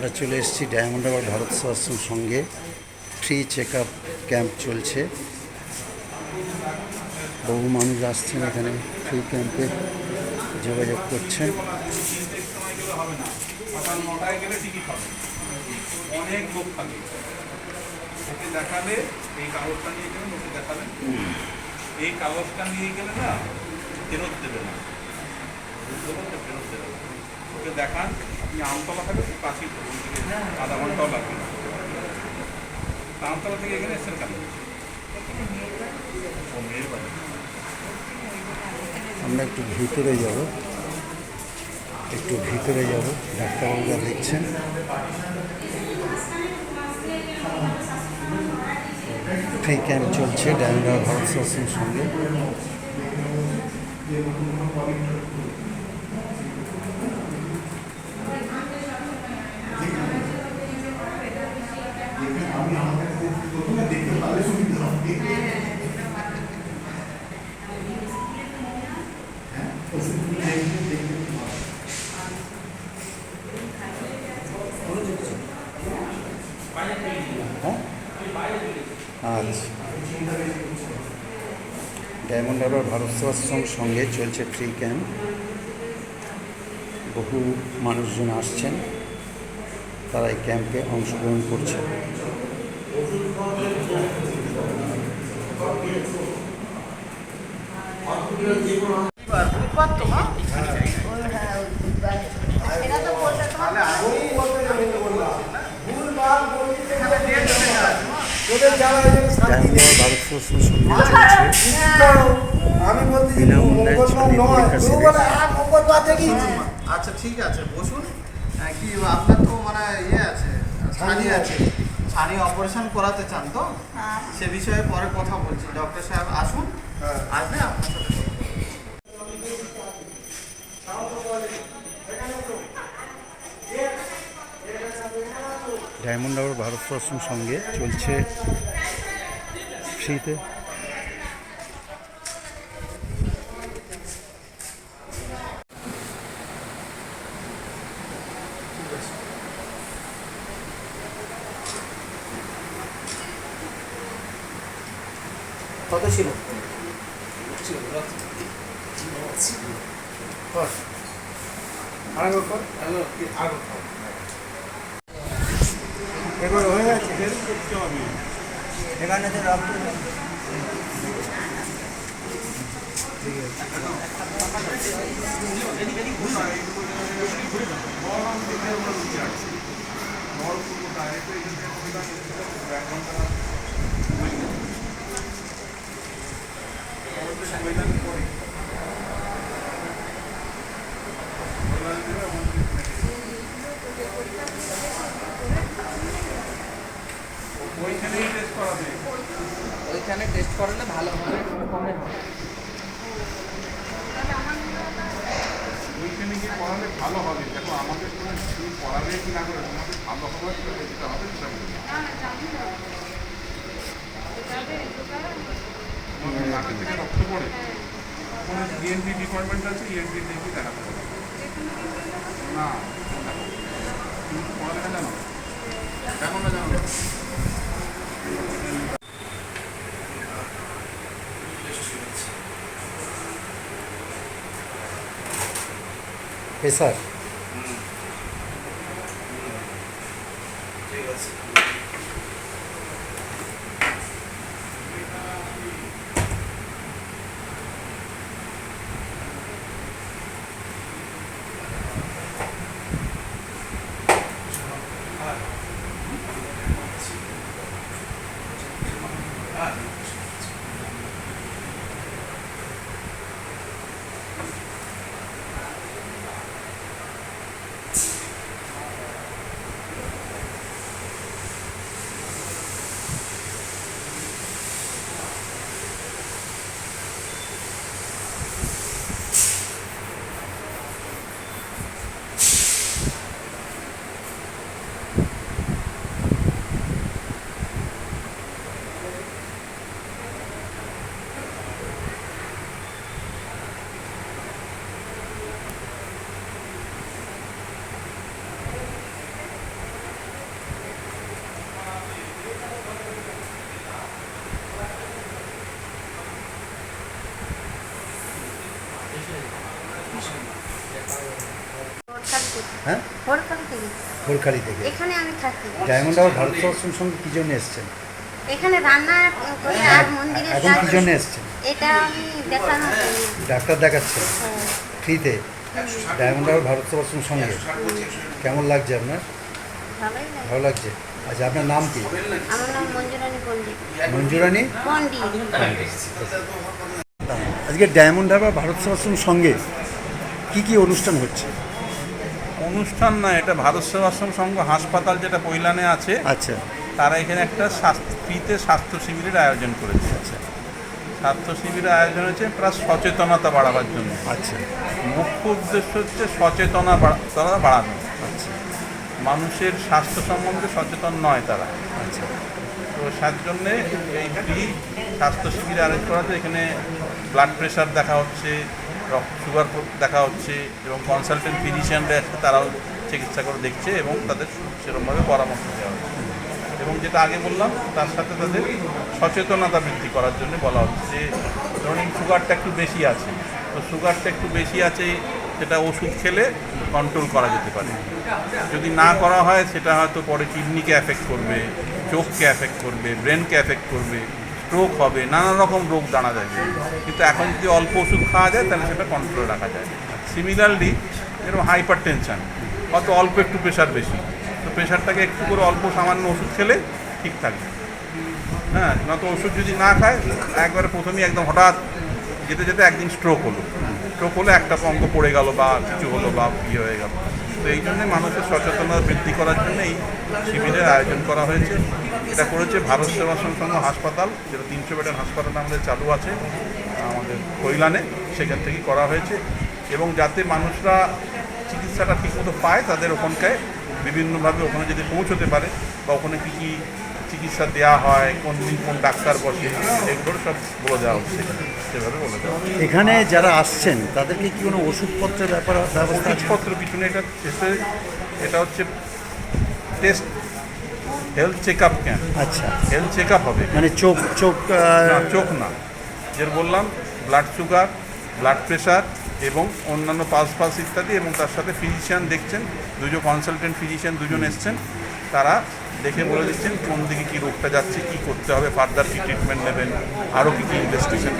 আমরা চলে এসেছি ডায়মন্ড হারবার ভারত সেবাশ্রম সঙ্গে। ফ্রি চেক আপ ক্যাম্প চলছে। বহু মানুষ আসছেন এখানে ফ্রি ক্যাম্পে যোগাযোগ করছেন। দেখান। আপনি আমতলা থাকবে খুব কাছেই তো আধা ঘন্টাও লাগবে আমতলা থেকে এখানে এসছেন কেন? আমরা একটু ভিতরে যাব। একটু ভিতরে যাব। ডাক্তারবাবুরা দেখছেন। ফ্রি ক্যাম্প চলছে ডায়মন্ড হারবার ভারত সঙ্গে। হ্যাঁ? আচ্ছা। ডায়মন্ড হারবার ভারত সেবাশ্রম সঙ্গে চলছে ফ্রি ক্যাম্প। বহু মানুষজন আসছেন। তারা এই ক্যাম্পে অংশগ্রহণ করছে। ডায়মন্ড হারবার সঙ্গে চলছে। বিনামূল্যে ছবি পরীক্ষা আচ্ছা ঠিক আছে বসুন। কি আপনার তো মানে ইয়ে আছে ছানি আছে। ছানি অপারেশন করাতে চান তো? সে বিষয়ে পরে কথা বলছি। ডক্টর সাহেব আসুন আসবে আপনার সাথে। ডায়মন্ড হারবার ভারত সঙ্গে চলছে ফ্রিতে কত ছিল? এবার হয়ে গেছে। এখানে তো রক্ত ওইখানেই টেস্ট করাবে ওইখানে টেস্ট করালে ভালো হবে কমে হবে। ওইখানে গিয়ে পড়ালে ভালো হবে। দেখো আমাদের কোনো তুমি পড়াবে কি না করে তোমাকে ভালো হওয়ার জন্য যেতে হবে সেটা নাকের থেকে রক্ত পড়ে। কোনো ইএনটি ডিপার্টমেন্ট আছে ইএনটি দেখি দেখাতে হবে। না দেখো। তুমি তো পড়ালেখা জানো? দেখো না জানো? প্রেসার থেকে থেকে। এখানে আমি থাকি। ডায়মন্ড হারবার ভারত সেবাশ্রম সঙ্গে কী জন্য এসেছেন? এখানে রান্না করে আর মন্দিরের এখন কী জন্য এসছেন? এটা আমি জন্য ডাক্তার দেখাচ্ছেন? হ্যাঁ, ফ্রিতে? ডায়মন্ড হারবার ভারত সেবাশ্রম সঙ্গে? কেমন লাগছে আপনার? ভালো লাগছে? আচ্ছা আপনার নাম কি? আমার নাম মঞ্জুরানী পণ্ডিত। মঞ্জুরানী? পণ্ডিত। আজকে ডায়মন্ড হারবার ভারত সেবাশ্রম সঙ্গে কি কি অনুষ্ঠান হচ্ছে? অনুষ্ঠান না এটা ভারত সেবাশ্রম সংঘ হাসপাতাল যেটা পৈলানে আছে আচ্ছা। তারা এখানে একটা স্বাস্থ্য ফ্রিতে স্বাস্থ্য শিবিরের আয়োজন করেছে। আচ্ছা। স্বাস্থ্য শিবিরের আয়োজন হচ্ছে প্লাস সচেতনতা বাড়াবার জন্য। আচ্ছা। মুখ্য উদ্দেশ্য হচ্ছে সচেতনা বাড়া- তারা বাড়ানো। আচ্ছা। মানুষের স্বাস্থ্য সম্বন্ধে সচেতন নয় তারা। আচ্ছা। তো তার জন্যে এই ফ্রি স্বাস্থ্য শিবির আয়োজন করা এখানে ব্লাড প্রেশার দেখা হচ্ছে সুগার দেখা হচ্ছে এবং কনসালটেন্ট ফিজিশিয়ানরা এসে তারাও চিকিৎসা করে দেখছে এবং তাদের সেরকমভাবে পরামর্শ দেওয়া হচ্ছে। এবং যেটা আগে বললাম, তার সাথে তাদের সচেতনতা বৃদ্ধি করার জন্য বলা হচ্ছে যে, ধরুন সুগারটা একটু বেশি আছে, তো সুগারটা একটু বেশি আছে, সেটা ওষুধ খেলে কন্ট্রোল করা যেতে পারে। যদি না করা হয়, সেটা হয়তো পরে কিডনিকে অ্যাফেক্ট করবে, চোখকে অ্যাফেক্ট করবে ব্রেনকে অ্যাফেক্ট করবে। স্ট্রোক হবে, নানা রকম রোগ দাঁড়া যাবে কিন্তু এখন যদি অল্প ওষুধ খাওয়া যায়, তাহলে সেটা কন্ট্রোলে রাখা যায়। সিমিলারলি এরকম হাইপার টেনশন হয়তো অল্প একটু প্রেশার বেশি। তো প্রেশারটাকে একটু করে অল্প সামান্য ওষুধ খেলে ঠিক থাকবে। হ্যাঁ নত ওষুধ যদি না খায়, একবারে প্রথমেই একদম হঠাৎ যেতে যেতে একদিন স্ট্রোক হলো। স্ট্রোক হলে একটা অঙ্ক পড়ে গেল বা কিছু হলো বা ইয়ে হয়ে গেল। তো এই জন্যে মানুষের সচেতনতা বৃদ্ধি করার জন্য এই শিবিরের আয়োজন করা হয়েছে। এটা করেছে ভারত সেবা সংসঙ্গ হাসপাতাল, যেটা তিনশো বেডের হাসপাতাল আমাদের চালু আছে, আমাদের কৈলানে, সেখান থেকে করা হয়েছে। এবং যাতে মানুষরা চিকিৎসাটা ঠিকমতো পায়, তাদের ওখানকায় বিভিন্নভাবে ওখানে যদি পৌঁছতে পারে, বা ওখানে কী কী চিকিৎসা দেওয়া হয় কোন দিন কোন ডাক্তার বসে এগুলো সব বলে দেওয়া হচ্ছে। সেভাবে বলে দেওয়া এখানে যারা আসছেন তাদেরকে কি কোনো ওষুধপত্রের ব্যাপার ওষুধপত্র কিছু নেই এটা শেষে এটা হচ্ছে test health check up camp আচ্ছা। হেলথ চেক আপ হবে। মানে চোখ চোখ চোখ না। যে বললাম ব্লাড সুগার ব্লাড প্রেশার এবং অন্যান্য পাস পালস ইত্যাদি এবং তার সাথে ফিজিশিয়ান দেখছেন দুজন কনসালটেন্ট ফিজিশিয়ান দুজন এসছেন তারা দেখে বলে দিচ্ছেন কোন দিকে কী রোগটা যাচ্ছে কী করতে হবে ফার্দার কী ট্রিটমেন্ট নেবেন আরও কী কী ইনভেস্টিগেশন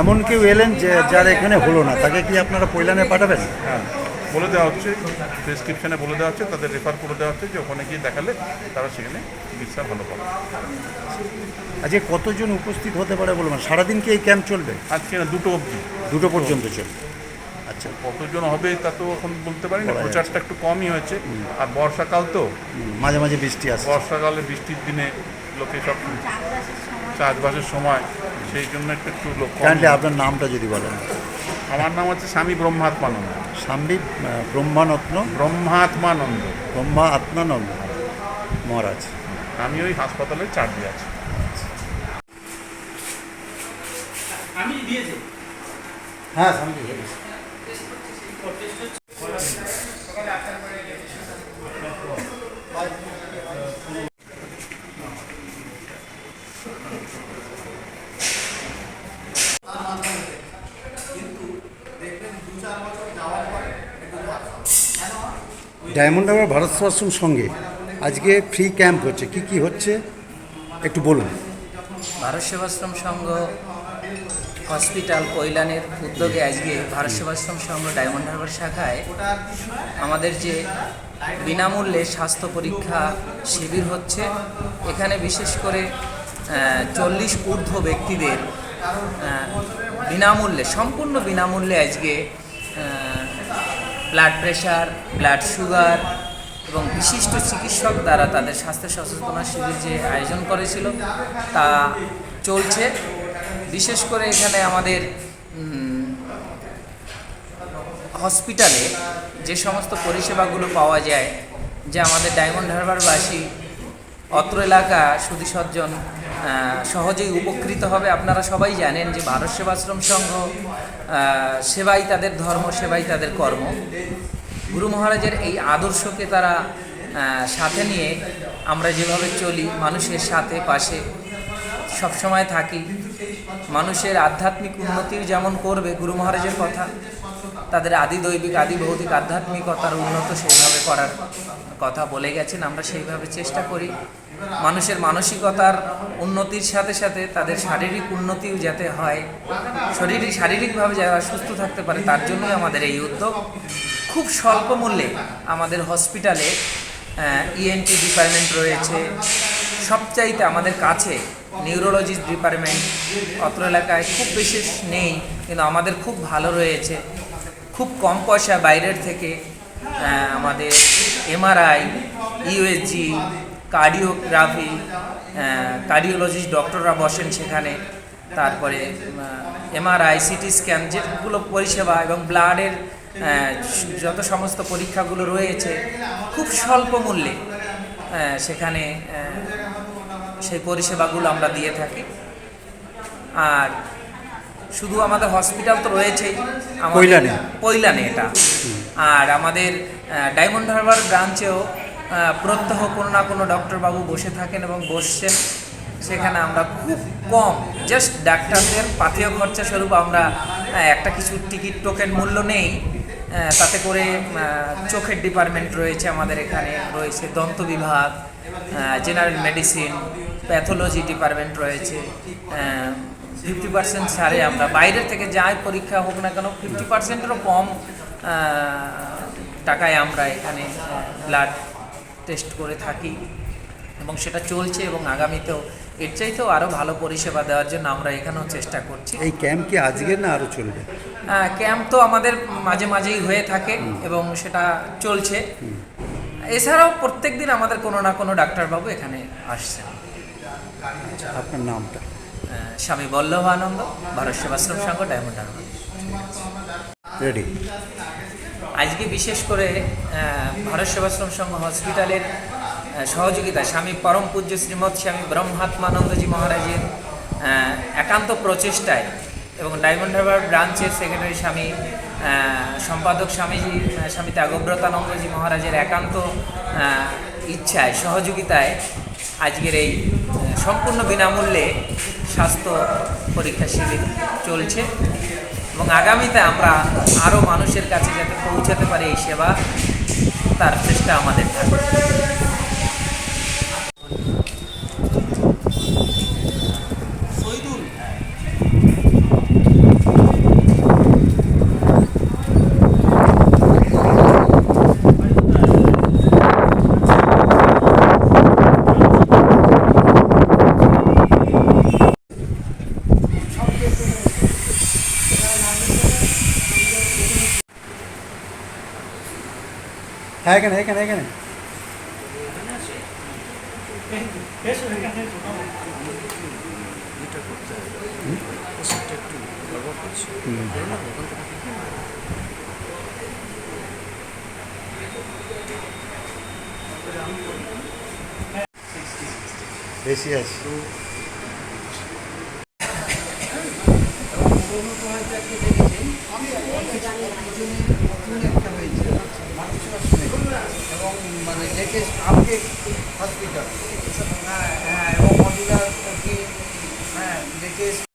এমন কেউ এলেন যে যার এখানে হলো না তাকে কি আপনারা পৈলানে পাঠাবেন? হ্যাঁ বলে দেওয়া হচ্ছে প্রেসক্রিপশনে বলে দেওয়া হচ্ছে তাদের রেফার করে দেওয়া হচ্ছে যে ওখানে গিয়ে দেখালে তারা সেখানে চিকিৎসা ভালো পাবে। আজকে কতজন উপস্থিত হতে পারে বলবেন সারাদিন কি এই ক্যাম্প চলবে? আজকে না দুটো অবধি। দুটো পর্যন্ত চলবে। আচ্ছা কতজন হবে তা তো এখন বলতে পারি না প্রচারটা একটু কমই হয়েছে। আর বর্ষাকাল তো। মাঝে মাঝে বৃষ্টি আসে বর্ষাকালে বৃষ্টির দিনে লোকে সব চাষবাসের সময় সেই জন্য একটু একটু লোক আপনার নামটা যদি বলেন। আমার নাম হচ্ছে স্বামী ব্রহ্মাত্মানন্দ স্বামী ব্রহ্মানত্ন ব্রহ্মাত্মানন্দ ব্রহ্মা আত্মানন্দ মহারাজ। আমি ওই হাসপাতালের চার্জে আছি। হ্যাঁ স্বামী ডায়মন্ড হারবার ভারত সেবাশ্রম সঙ্গে আজকে ফ্রি ক্যাম্প হচ্ছে। কি কি হচ্ছে? একটু বলুন। ভারত সেবাশ্রম সংঘ হসপিটাল কৈলানের উদ্যোগে আজকে ভারত সেবাশ্রম সংঘ ডায়মন্ড হারবার শাখায় আমাদের যে বিনামূল্যে স্বাস্থ্য পরীক্ষা শিবির হচ্ছে, এখানে বিশেষ করে চল্লিশ ঊর্ধ্ব ব্যক্তিদের বিনামূল্যে, সম্পূর্ণ বিনামূল্যে আজকে ব্লাড প্রেশার ব্লাড সুগার এবং বিশিষ্ট চিকিৎসক দ্বারা তাদের স্বাস্থ্য সচেতনা শিবির যে আয়োজন করেছিল, তা চলছে। বিশেষ করে এখানে আমাদের হসপিটালে যে সমস্ত পরিষেবাগুলো পাওয়া যায়, যে আমাদের ডায়মন্ড হারবারবাসী অত্র এলাকা সুধী সজ্জন সহজেই উপকৃত হবে। আপনারা সবাই জানেন যে ভারত সেবাশ্রম সংঘ সেবাই তাদের ধর্ম, সেবাই তাদের কর্ম। গুরু মহারাজের এই আদর্শকে তারা সাথে নিয়ে আমরা যেভাবে চলি, মানুষের সাথে, পাশে সবসময় থাকি। মানুষের আধ্যাত্মিক উন্নতিও যেমন করবে, গুরু মহারাজের কথা, তাদের আদি দৈবিক, আদি ভৌতিক, আধ্যাত্মিকতার উন্নত সেইভাবে করার কথা বলে গেছেন, আমরা সেইভাবে চেষ্টা করি। মানুষের মানসিকতার উন্নতির সাথে সাথে তাদের শারীরিক উন্নতিও যাতে হয় শরীরিক শারীরিকভাবে যারা সুস্থ থাকতে পারে, তার জন্যই আমাদের এই উদ্যোগ। খুব স্বল্প মূল্যে আমাদের হসপিটালে ইএনটি ডিপার্টমেন্ট রয়েছে। সবচাইতে আমাদের কাছে নিউরোলজিস্ট ডিপার্টমেন্ট অত্র এলাকায় খুব বিশেষ নেই, কিন্তু আমাদের খুব ভালো রয়েছে। খুব কম পয়সা বাইরের থেকে আমাদের এমআরআই ইউএসজি কার্ডিওগ্রাফি কার্ডিওলজিস্ট ডক্টররা বসেন সেখানে। তারপরে এমআরআই সিটি স্ক্যান যেগুলো পরিষেবা এবং ব্লাডের যত সমস্ত পরীক্ষাগুলো রয়েছে, খুব স্বল্প মূল্যে সেখানে সেই পরিষেবাগুলো আমরা দিয়ে থাকি। আর শুধু আমাদের হসপিটাল তো রয়েছেই কৈলানে। কৈলানে এটা। আর আমাদের ডায়মন্ড হারবার ব্রাঞ্চেও প্রত্যহ কোনো না কোনো ডক্টরবাবু বসে থাকেন এবং বসছেন। সেখানে আমরা খুব কম জাস্ট ডাক্তারদের পাথেয় খরচা স্বরূপ আমরা একটা কিছু টিকিট টোকেন মূল্য নেই। তাতে করে চোখের ডিপার্টমেন্ট রয়েছে আমাদের এখানে রয়েছে দন্ত বিভাগ জেনারেল মেডিসিন প্যাথোলজি ডিপার্টমেন্ট রয়েছে। ফিফটি পার্সেন্ট ছাড়ে আমরা। বাইরের থেকে যাই পরীক্ষা হোক না কেন ফিফটি পার্সেন্টেরও কম টাকায় আমরা এখানে ব্লাড টেস্ট করে থাকি। এবং সেটা চলছে এবং আগামীতেও এর চাইতেও আরও ভালো পরিষেবা দেওয়ার জন্য আমরা এখানেও চেষ্টা করছি। এই ক্যাম্প কি আজকের না আরও চলবে? ক্যাম্প তো আমাদের মাঝে মাঝেই হয়ে থাকে এবং সেটা চলছে। এছাড়াও প্রত্যেক দিন আমাদের কোনো না কোনো ডাক্তারবাবু এখানে আসছেন। আপনার নামটা? স্বামী বল্লভানন্দ ভারত সেবাশ্রম সংঘ ডায়মন্ড হারবার। রেডি আজকে বিশেষ করে ভারত সেবাশ্রম সংঘ হসপিটালের সহযোগিতা স্বামী পরম পূজ্য শ্রীমৎ স্বামী ব্রহ্মাত্মানন্দজি মহারাজের একান্ত প্রচেষ্টায় এবং ডায়মন্ড হারবার ব্রাঞ্চের সেক্রেটারি স্বামী সম্পাদক স্বামীজি স্বামী ত্যাগব্রতানন্দজি মহারাজের একান্ত ইচ্ছায় সহযোগিতায় আজকের এই সম্পূর্ণ বিনামূল্যে স্বাস্থ্য পরীক্ষা শিবির চলছে এবং আগামীতে আমরা আরও মানুষের কাছে যাতে পৌঁছাতে পারি এই সেবা, তার চেষ্টা আমাদের থাকবে। হ্যাঁ এখানে এখানে এখানে। বেশি আছে এবং মানে ডেকে আপকে হসপিটাল হ্যাঁ হ্যাঁ এবং মডুলার কি হ্যাঁ ডেকে